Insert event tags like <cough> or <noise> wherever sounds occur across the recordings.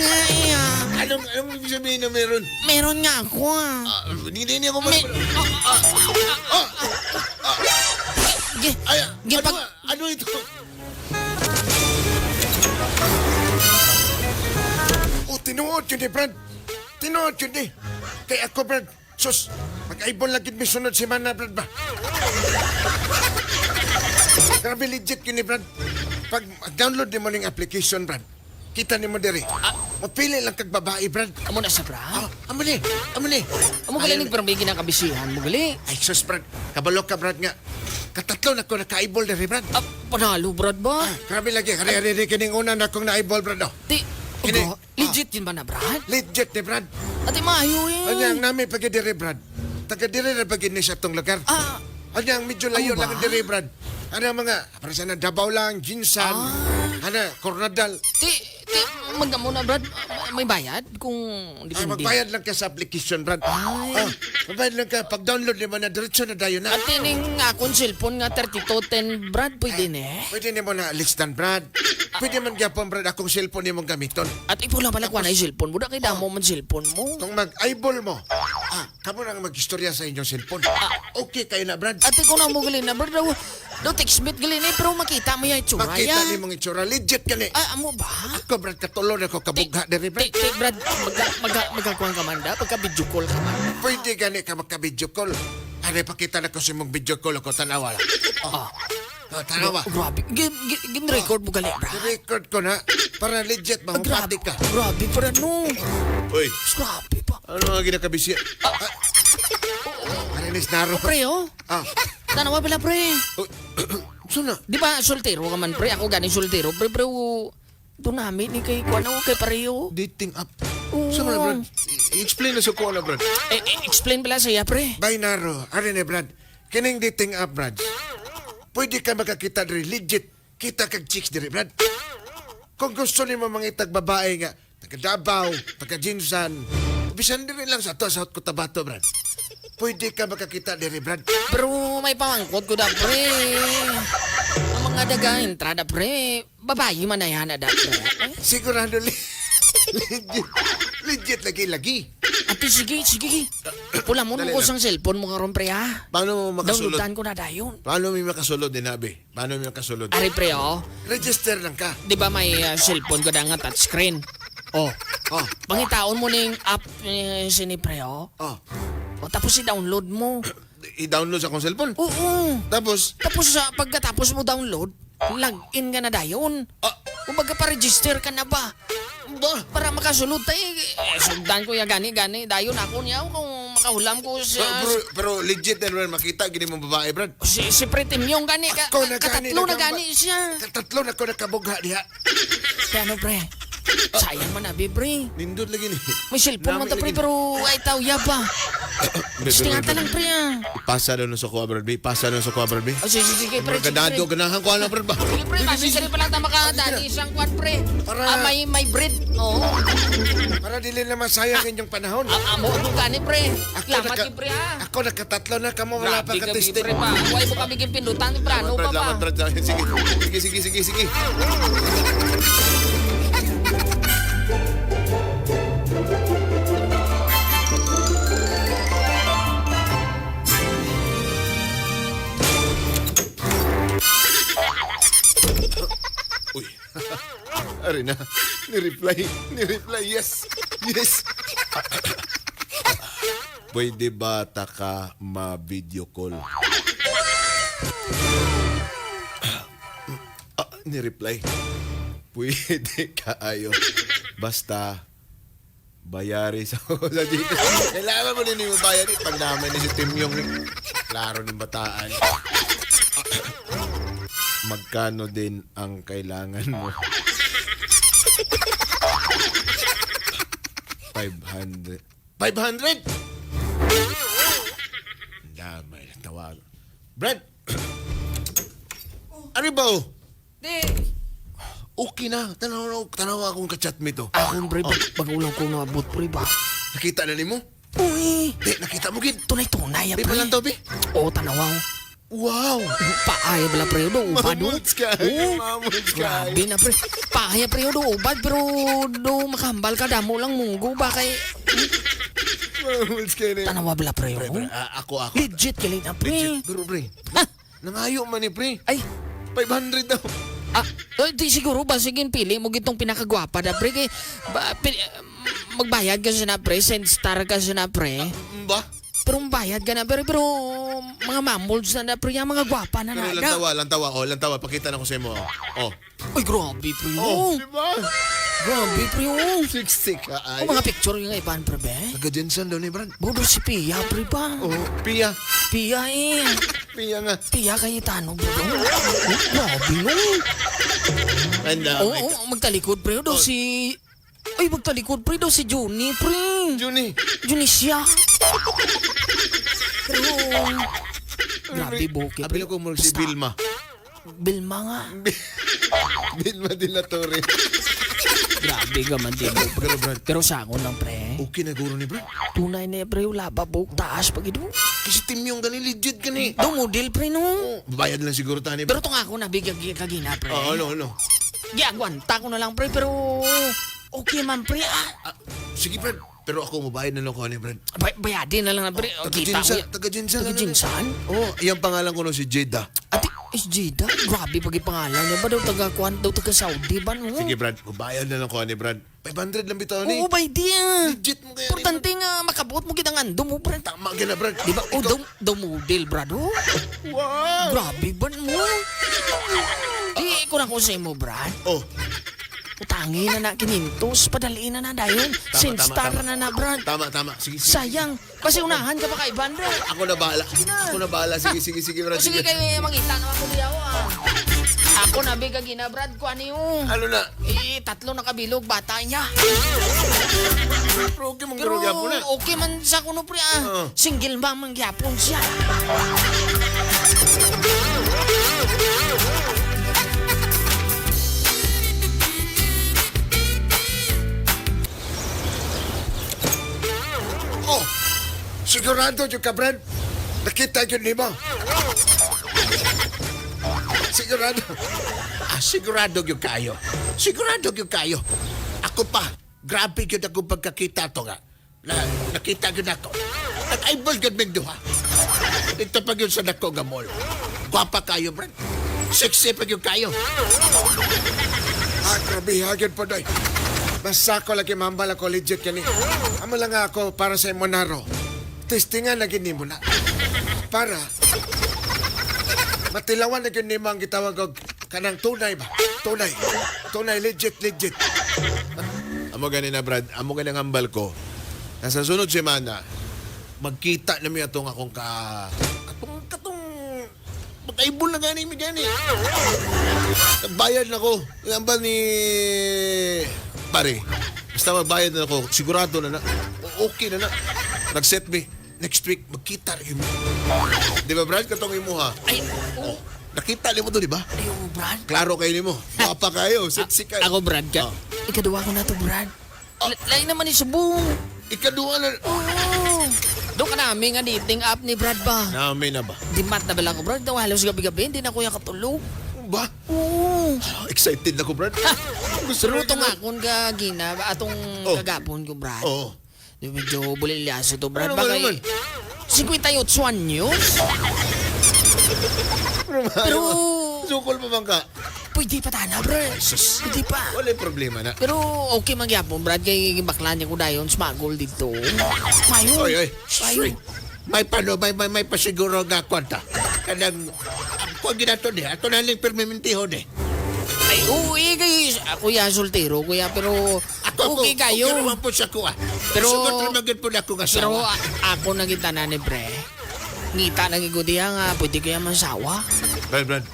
nga eh. ah. Anong, anong ibig sabihin na meron? Meron nga ako ah. Ah, hindi, hindi ako May... mag... Gi, Ay, gi, ano, pag... nga? ano ito? Oh, tinuod yun eh, Brad. Tinuod yun eh. Kay ako, Brad. Sus, mag-aibon lagi may sunod si Mana, Brad ba? Grabe legit yun eh, Brad. Pag download mo ng application, Brad, kita ni mo diri. Mapili lang kag babae, Brad. Amo na sa bra. Ah, amo ni, amo ni. Amo gali ni parang bigyan ng kabisihan mo gali. Ay, sus, Brad. Kabalo ka, Brad, nga. Katatlo na ko naka-eyeball diri, Brad. Ah, panalo brad ba? Ah, grabe lagi. Kari-kari kining una na kong na-eyeball, Brad. Oh. Ti, Kini- Ugo, legit yun ba na brad? Legit ni Brad. Ate maayo eh. Anyang nami pag diri, Brad. Taga diri na pag sa tong lugar. Ah, Anyang medyo layo Ano ba? lang ang diri, Brad. Ano mga, para sana Davao lang, Ginsan, Ah. ano, Coronadal. ti, ti, magamo na brad. May bayad kung Ah, depende. magbayad lang ka sa application, Brad. Ay. Ah, magbayad lang ka. Pag-download mo na, diretso na dayo na. At tining akong cellphone nga 3210 brad, pwede ne. Pwede ni mo na listan, Brad. Pwede man gyapon, Brad, akong cellphone ni mong gamiton. At ipula pala kuha na yung cellphone mo. Da kay damo man cellphone mo. Kung mag-eyeball mo, ah, kamo nang mag-istorya sa inyong cellphone. Okay kayo na, Brad. Ate ko na mo gali na brad daw. Daw textmate gali na pero makita mo yung itsura Makita ya. ni mong itsura. Legit ka ni. Ah, amo ba? Ako, Brad, katulog ako kabugha diri, Brad. Tik, tik, brad. Magka, magka, magkakuhan ka man da. Pagka video call ka man. Pwede gani ka magka-video call. Ano, pakita na ko sa mong video call ako tanawa lang. Ah, Oh, tanawa. Grabe. Gin, gin, gin record mo gali, brad. record ko na para legit Ah, grabe mahumatik ka. Grabe pa no. Uy, Grabe pa. ano nga ginakabisya? Ah, ano ni Snaro? Pre, oh. Ah, Tanawa pala, pre. uy, <clears throat> suna? Di ba, soltero ka man, pre? Ako ganing soltero. Pre, pre, oh. Ito namin, ni kay Kuan ako, kay pareho. Dating app. Saan na, Brad? I- explain na sa ko na, Brad. Eh, eh, explain pala sa'ya, pre. Bainaro, ano ni Brad? Kining dating app, Brad. Pwede ka makakita diri legit. Kita kag chicks diri, Brad. Kung gusto ni mo mga itag babae nga, taga Davao, taga Jinsan, bisan diri lang sa to sa Hot Cotabato, Brad. Pwede ka makakita diri, Brad. Pero may pamangkot ko da, pre. Ang mga daga, entrada, pre. Babayi man na yan, da, pre. Sigurado <laughs> legit. Legit lagi-lagi. Ate, sige, sige. Pula mo Dali mo ko lang. sang cellphone mo karon, pre, ha? Paano mo makasulod? Downloadan ko na dayon. Paano mo makasulod din, Abi? Paano mo makasulod? Ari, pre, oh. Register lang ka. Di ba may uh, cellphone ko na nga touchscreen? Oh. Oh, Pangitaon mo ning app eh, sini, pre, oh. oh. O, tapos i-download mo. <clears throat> I-download sa akong cellphone. Oo. Tapos, Tapos sa pagkatapos mo download, login ka na dayon. ah, Kumbaga pa-register ka na ba? Ba? Para makasulod tayo. Eh, sundan ko ya gani gani. Dayon ako niya kung makahulam ko Pero, sa... pero, pero legit din man makita gini mong babae, Brad. Si, si Pretim yung gani. Ka, Ako na gani, katatlo na gani siya. Katatlo na ko nakabugha diha. Kaya ano, pre? Sayang man abi, pre. Nindot lagi ni. May cellphone man ta, pre, pero ay tao yaba. Stingata lang, pre, ah. Ipasa na sa kuha, Brad. B. Ipasa na sa kuha, Brad. B. O, sige, sige, pre. Ganado, pre. ganahan ko na, Brad ba? Sige, pre, masisari pa lang ta makadali isang kwan, pre. Para- Ah, may, may bread. Oo. Para dili na masayang inyong panahon. Ah, amo ko gani, pre. Ako, Lamat naka, ki, pre, ha. ako nakatatlo na kamo wala pa Grabe ka, ka-testing. pre, pa. Huwag mo kami pindutan, pre. Ano pa Brad, ba? Brad. Sige, sige, sige, sige, Ari na. Ni-reply. Ni-reply. Yes. Yes. Pwede ba taka ma-video call? Ah, ni-reply. Pwede ka ayo. Basta bayari sa <laughs> sa dito. Kailangan mo din yung bayari. Pagdaman ni si Tim yung klaro ng bataan. Magkano din ang kailangan mo? 500. 500? Ang Damay na tawag. Brad! ano ba? oh? Di. Okay na. Tanaw, tanaw akong kachat mo ito. Akong, pre, pag, pag ulang ko nabot, pre, ba? Nakita na ni mo? Uy. Di, nakita mo gid. Tunay-tunay, ah, Di pa pre. lang to, bi. Oo, tanawaw. Wow! Paaya bala pre do <laughs> ubad do. Mamuts ka. Oo. Mamuts ka. Grabe na pre. Paaya pre do ubad pero do makambal ka damo lang munggo ba kay Mamuts ka tanawa bala pre. Pre, oh. pre, ah, ako, ako. Legit galing na pre. Pero pre, Ha? nangayo man ni pre. Ay, 500 daw. ah, eh, di siguro ba sige pili mo gitong pinakagwapa na pre kay ba, pi- magbayad ka na pre, send star ka na pre. Ba? Pero bayad ka na pero pero mga mamolds na na pre, yung mga gwapa na Pero na. lang tawa, lang tawa. Oh, lang tawa. Pakita na ko sa mo. Oh. Ay, grabe pre. Oh, Oh, di ba? grabe pre. Oh. Siksik ka ay. O mga picture yung iban pre be. Taga-Jensen daw ni Brad. Bodo si Pia pre pa. Oh, Pia. Pia eh. Pia nga. Pia kay Tano bro. Grabe no. And, uh, Oo, oh, magtalikod pre do si ay, magtalikod pre do si Juni pre. Juni. Juni siya. Pero Grabe pre. Apil ko mo si Vilma. Bilma nga. <laughs> Vilma de la Torre. Grabe ka man din. Pero Brad, Pero sa ako lang pre. okay na guro ni Brad. Tunay na pre wala ba buk taas pag ito. Kasi team yung gani legit gani. Do model pre no. Oh, bayad lang siguro tani. Pero tong ako nabigyan kagina pre. Oh, ano, ano. Giagwanta ko na lang pre pero okay man pre ah. Ah, sige Brad. Pero ako mabayad na lang ko ni Brad. Bay- bayadin na lang na pre. Oh, kita ko. Taga-Jinsan. Taga-Jinsan. Taga? Oh, iyang pangalan ko no si Jeda. Ate, is Jida? Grabe pag pangalan niya. Ba daw taga kuan daw taga Saudi ba no? Sige Brad, mabayad na lang ko ni Brad. 500 lang bitaw ni. Oo ba di. Legit mo kaya Importante nga makabuot mo kitang ando mo pre. Tama ka na Brad. Di ba? Oh, daw, daw model brad oh. Wow! Grabe ba mo? Di ko na kung sa mo brad. Oh, Utangi na na kinintos. Padaliin na na dayon. Sinstar na na brad. tama, tama. Sige, sige. Sayang. Kasi unahan ka pa kay Bandra. Ako na bahala. Ako na bahala. Sige, sige, sige, Brad. O sige kayo mangita na ako diyaw ah. Ako na biga gina brad ko ano yung. Ano na? Eh, tatlo na kabilog bata niya. Pero okay mong Pero na. okay man sa kuno pre ah. Single ba man gyapon siya. Sigurado yung ka, Brad. Nakita yun ni mo. Sigurado. Ah, sigurado yung kayo. Sigurado yung kayo. Ako pa, grabe yun ako pagkakita to nga. Na, nakita yun ako. Nag-eyeball yun ming duha. Ito pag yun sa nako nga mall. Gwapa kayo, Brad. Sexy pag yun kayo. Ah, grabe, hagyan po, doy. Basta ko lagi mambala ko legit yan eh. Amo lang ako para sa Monaro. Testingan na gini mo na. Para matilawan na gini mo ang gitawag og kanang tunay ba? Tunay. Tunay, legit, legit. Amo gani na Brad, amo gani ang hambal ko. Nasa sunod semana, magkita na mi atong akong ka... Atong, katong... Magkaibol na gani mi gani. Nagbayad na ko. Ang hambal ni... Pare, basta magbayad na ako, sigurado na na. Okay na na. Nag-set me. Next week, magkita rin mo. Di ba, Brad? Katong imo ha. Ay, oh, Nakita rin mo to, di ba? ay, oh, Brad. Klaro kayo ni mo. Papa kayo, <laughs> sexy kayo. Ako, Brad, ka. Oh. Ikaduwa ko na to, Brad. L- Lain naman ni Subong. Ikaduha na. Oo. Doon ka namin nga dating app ni Brad ba? Namin na ba? Di mat na bala ko, Brad. Daw halos gabi-gabi. Hindi na kuya katulog. Ba? Oo. Excited na ko, Brad. Gusto Pero ito nga kung gagina, atong Oh. kagapon ko, Brad. Oo. Di medyo bulilyaso to, Brad. Ano ba naman? 58 anyos? Pero, Sukol pa bang ka? pwede pa tana, Brad. sus. Pwede pa. Wala problema na. Pero okay magyapon, Brad, kay bakla niya ko dayon, smagol dito. Mayo. Oy, oy. Mayo. May pano, may, may, may pasiguro nga kwanta. Kanang, kung ginato di, ato na lang permimentiho di. Ay, uwi kay ako ya soltero, kuya, pero Okay kayo. Okay naman po siya ko ah. Pero- Sugot naman po na akong Pero asawa. a- ako na kita na ni pre. Ngita na gigudiya nga, pwede kaya mansawa. Brad, Brad.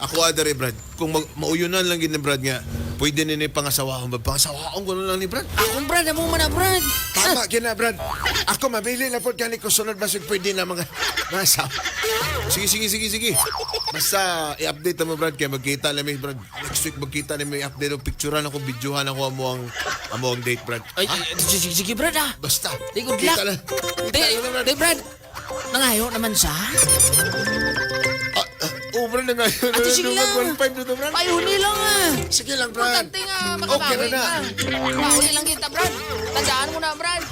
Ako ada rin, Brad. Kung mag, mauyunan lang gini, Brad nga, pwede na ni pangasawaan ba? Pangasawaan ko na lang ni Brad. Akong Brad, among mana Brad. Tama, gina, Brad. Ako mabili na po gani ko sunod basig pwede na mga nasa. Sige, sige, sige, sige. Basta i-update mo, Brad, kaya magkita namin, Brad. Next week magkita namin, i-update o picturean ako, videohan ako amo ang, amo ang date, Brad. Ay, ay, sige, sige, Brad ah. Basta. Di good Kita luck. na. Di, Kita na, Brad. di Brad. Nangayo naman sa. Ubra na ngayon. Ate, sige lang. 1.5 na to, Brad. Payuni lang ah. Sige lang, Brad. Importante nga, Okay makabawi na na. ka. Bawi lang kita, Brad. Tandaan mo na, Brad.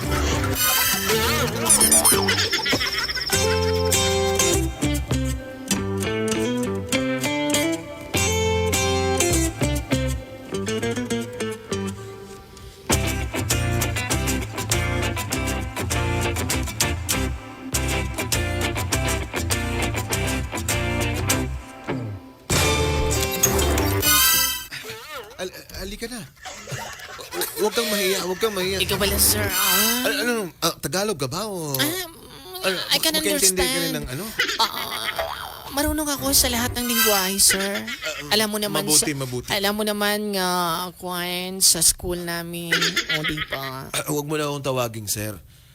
Huwag kang mahiya, huwag kang mahiya. Ikaw pala, sir. Ah, Ano, ano, ah, Tagalog ka ba o... Ah, Ano, I can makaintindi ka rin understand. ng ano? Ah, marunong ako sa lahat ng lingwahe, sir. alam mo naman mabuti, sa, mabuti. Alam mo naman nga, Kwan, sa school namin, o di ba? Ah, huwag mo na akong tawaging, sir.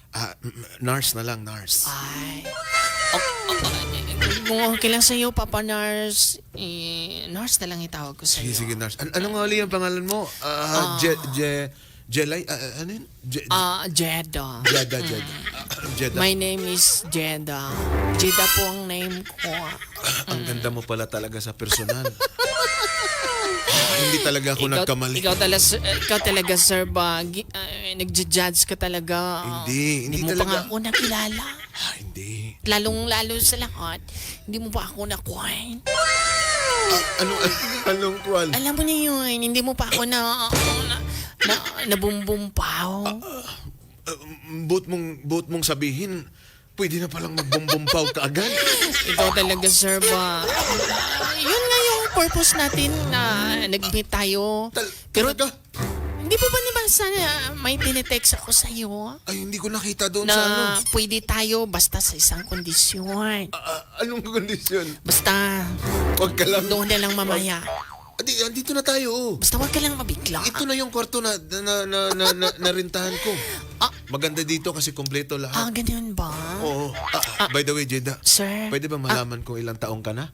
Ah, m- m- nurse na lang, nurse. Ay. O- o- Kung okay lang sa'yo, Papa Nurse, eh, Nurse na lang itawag ko sa'yo. Sige, sige, nurse. An- ano nga ulit ang pangalan mo? Ah, Je... Je... Jelay? Ah, ano yun? Je... Ah, Jeddah. Jeda, Jeda. Ah, Jeda. My name is Jeddah. Jeddah po ang name ko. Ang ganda mo pala talaga sa personal. Hindi talaga ako nagkamali. Ikaw, talaga, ikaw talaga, sir, ba? Ah, nagja-judge ka talaga. Hindi, hindi mo pa talaga. nga ako nakilala. Ah, hindi. Lalong-lalo sa lahat, hindi mo pa ako nakuhain. Ah, anong, <laughs> anong kwal? Alam mo na yun, hindi mo pa ako na, na, na, nabumbumpaw. Uh, buot mong, buot mong sabihin, pwede na palang magbumbumbaw ka agad. <laughs> Ikaw talaga, sir, ba? Yun nga yung purpose natin na nag-meet tayo. Tal- Pero talaga? hindi po ba nabasa na may tinetext ako sa'yo? Ay, hindi ko nakita doon sa ano. Na pwede tayo basta sa isang kondisyon. Ah, ah, anong kondisyon? Basta Huwag ka lang. doon na lang mamaya. Adi, andito na tayo. Basta wag ka lang mabigla. Ito na yung kwarto na na na na, na, narintahan ko. Ah, Maganda dito kasi kompleto ah lahat. ganun ba? Oo. Ah, by the way, Jeda, Sir, pwede ba malaman kung ilang taong ka na?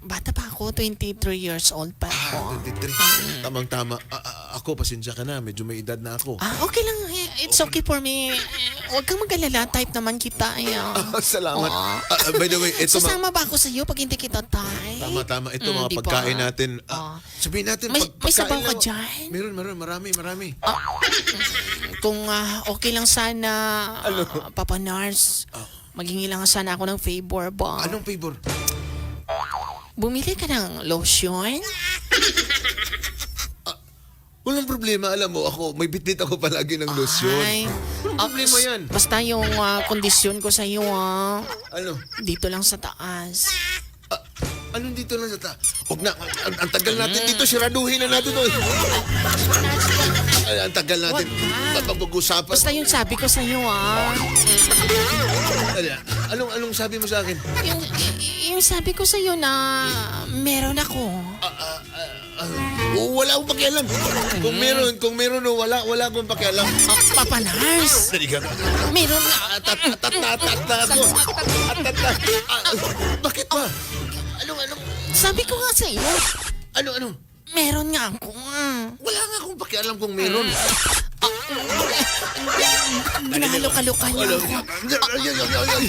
Bata pa ako, 23 years old pa Ah, ako. 23. Tamang-tama. Ah, ah, ako, pasensya ka na. Medyo may edad na ako. Ah, okay lang. eh, It's okay for me. Eh, Huwag kang mag-alala. Type naman kita. Ay, ah. <laughs> Ah, salamat. Oo. Ah, ah, by the way, ito ma- Sasama ba ako sa iyo pag hindi kita type? Tama-tama. Ito Mm, mga di ba? pagkain natin. Ah, Ah. sabihin natin, May- may sabaw pagkain ka lang- dyan? Meron, meron. Marami, marami. Kung ah, okay lang sana, Ano? ah, Papa Nars, maghingi lang sana ako ng favor ba? Anong favor? Bumili ka ng lotion? Walang problema. Alam mo, ako, may bitbit ako palagi ng lotion. Ay, Anong problema ah, yan? Basta yung ah, kondisyon ko sa iyo, ah, Ano? dito lang sa taas. Ah, anong dito lang sa ta? Huwag na. Ang, ang tagal natin dito. Siraduhin na natin. Oh. Ay, ang tagal natin. Wag na. Mapag-usapan. Basta yung sabi ko sa iyo, ah. Ano, Anong, anong sabi mo sa akin? Yung, yung sabi ko sa iyo na meron ako. Ah, oh, wala akong pakialam. Kung meron, kung meron o wala, wala akong pakialam. Ah, Papa Nars, Dali ka. meron nga. Atat, atat na, atat na ako. Atat na. Ah, bakit ba? Anong, anong, Sabi ko nga sa iyo, ano, ano? Meron nga ako. ah. Wala nga akong pakialam kung meron. Ginahalo-kalo ka Wala. niya. Ay, ay, ay, ay, ay.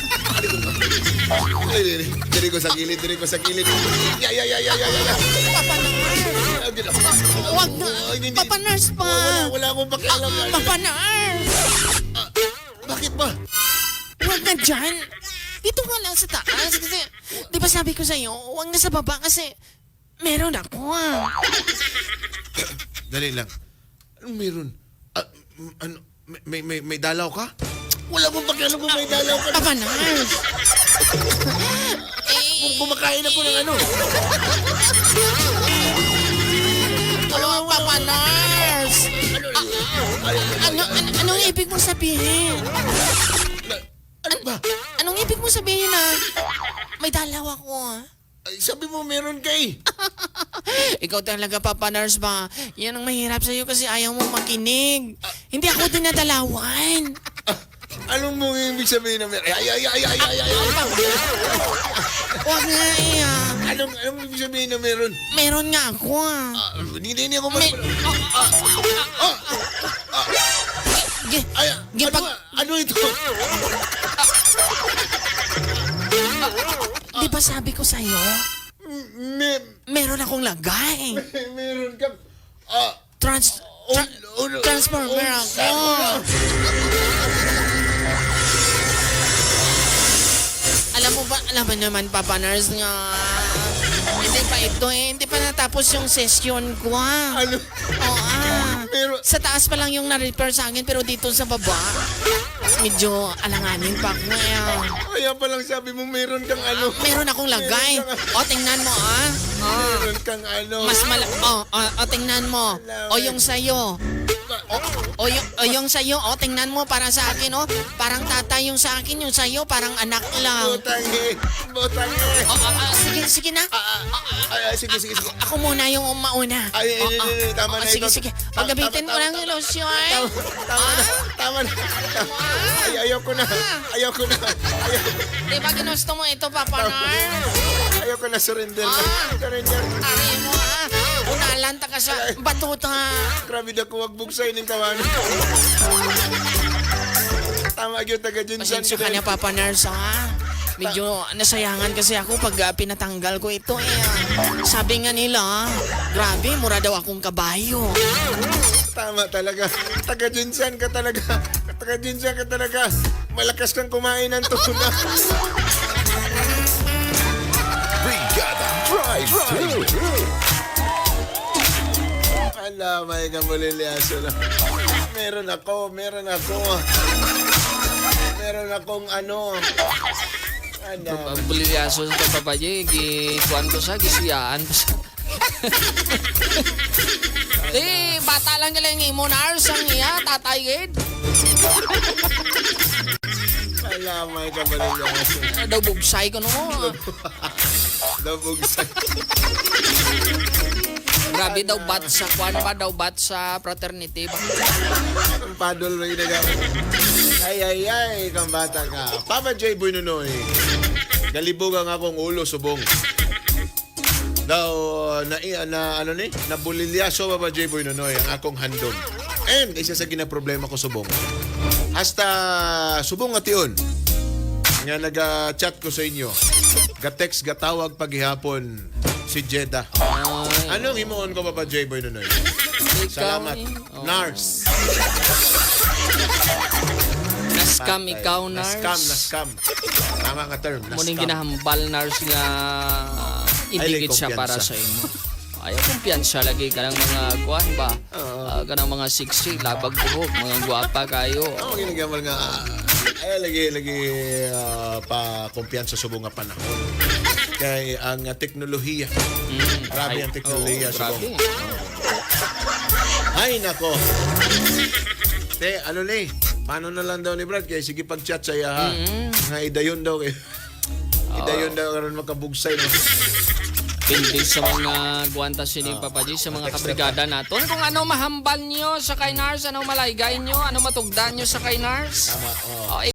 Ay, ay, ay. Diri ko sa kilid, diri ko sa kilid. Ay, ay, ay, ay, ay, ay. Papa Nars, Ay, gina- wag na. Ay, hindi. Papa Nars pa. Wala, wala akong pakialam. Papa Nars, Bakit ba? wag na dyan. Dito nga lang sa taas. Kasi, di ba sabi ko sa iyo, wag na sa baba kasi meron ako. ah. <coughs> Dali lang. Anong meron? Ah, m- ano, may, may, may, dalaw ka? Wala akong pakialam kung may dalaw ka. Papa Nars. Kung kumakain ako ng ano. Ang Papa Nars? Ano, ano, anong ibig mo sabihin? Na- Ano ba? Anong ibig mo sabihin na may dalaw ako? ah? Ay, sabi mo meron ka eh. <laughs> Ikaw talaga, Papa Nars ba? Yan ang mahirap sa'yo kasi ayaw mo makinig. Hindi ako dinadalawan. Ah, anong mo ibig sabihin na meron? Ay, ay, ay, ay, ay, ay, ay. Huwag nga eh. ah. Anong, anong ibig sabihin na meron? Meron nga ako ah. Ah, hindi, hindi ako May... mas... Ah, Ge, ay, ge, ano, ano ito? <laughs> Di ba sabi ko sa'yo? May, Meron akong lagay. meron ka. Ah, Trans... tra- ulo- transformer ulo- ako. Alam mo ba, alam mo naman, Papa Nurse, nga, hindi pa ito eh, hindi pa natapos yung session ko ah. Ano? Oo ah. Meron- Sa taas pa lang yung na-repair sa akin, pero dito sa baba, medyo alanganin pa ako eh. ah. Kaya pa lang sabi mo meron kang ano. Meron akong lagay. O, tingnan mo ah. Meron kang ano. Mas mal... Oh, oh, oh, tingnan mo. O, yung sa'yo. O, o, yung, o, yung sa'yo, o, tingnan mo para sa akin, o. Parang tatay yung sa akin, yung sa'yo, parang anak lang. Botangi. Botangi. O, o, o, sige, sige na. Ah, ah, ay, ay, sige, sige, sige. Ako muna yung mauna. Ay, ay, ay, o, ay, tama na Sige, ito. sige. Ta- Paggabitin mo lang yung lotion. Tama, tama na. Tama na. Ay, ayaw ko na. Ayaw ko na. Ayaw, Di ba ginusto mo ito, Papa Nar? ayaw ko na surrender na. Ah. Surrender. Mo, ha? Unalanta ka sa batuta. Grabe na ko wag bugsay ng kawan. Tama gyud taga Jinsan. Pasensya ka na, Papa Nars, ha? Medyo nasayangan kasi ako pag ah, pinatanggal ko ito eh. ah. Sabi nga nila, grabe, mura daw akong kabayo. Tama talaga. Taga Jinsan ka talaga. Taga Jinsan ka talaga. Malakas kang kumain ng tuna. Brigada Drive Thru. Ala, may kamuliliaso na. Meron ako, meron ako. Meron akong ano. Ano. Ang bulilyaso sa papaye, gikuan ko sa, gisiyaan ko sa. Eh, <laughs> bata lang nila yung imo Nars, ang iya, tatay gid. Ala, may kamuliliaso. Ano daw bugsay ko no <laughs> mo. Nabugsak. Grabe daw bat sa kwan ba daw bat sa fraternity padol may nagamit. Ay, ay, ay, kang bata ka. Papa J. Boy Nunoy. Galibog ang akong ulo, subong. Daw, na, na ano ni? Nabulilyaso Papa J. Boy Nunoy ang akong handom. And, isa sa ginaproblema ko, subong. Hasta, subong at yun. Nga nag-chat ko sa inyo. Ga-text, gatawag paghihapon si Jeddah. Anong himuon ko, Papa J. Boy Nunoy? Salamat. Oh. Nars. Naskam ikaw, Nars. Naskam, naskam. Tama nga term, Muning naskam. ginahambal, Nars, nga idigit siya para sa imo. Ayaw kumpiyansa lagi ka ng mga kuan ba? Uh, ka ng mga siksi, labag buhok, mga guwapa kayo. Ako ginagamal nga, ah, ay lagi, lagi ah, pa kumpiyansa sa bunga panahon. Kay ang ah, teknolohiya. Mm. Grabe ang teknolohiya Oo, sa bunga. Ay, nako. Te, ano ni? Paano na lang daw ni Brad? Kaya sige pag-chat sa iya ha. Nga idayon daw. Eh. Idayon daw karon makabugsay. No? Pindi sa mga guwanta sini Papaji, sa mga kabrigada naton. Kung ano mahambal nyo sa kay Nars, ano malaygay nyo, ano matugdan nyo sa kay Nars. Tama, oh. Oh,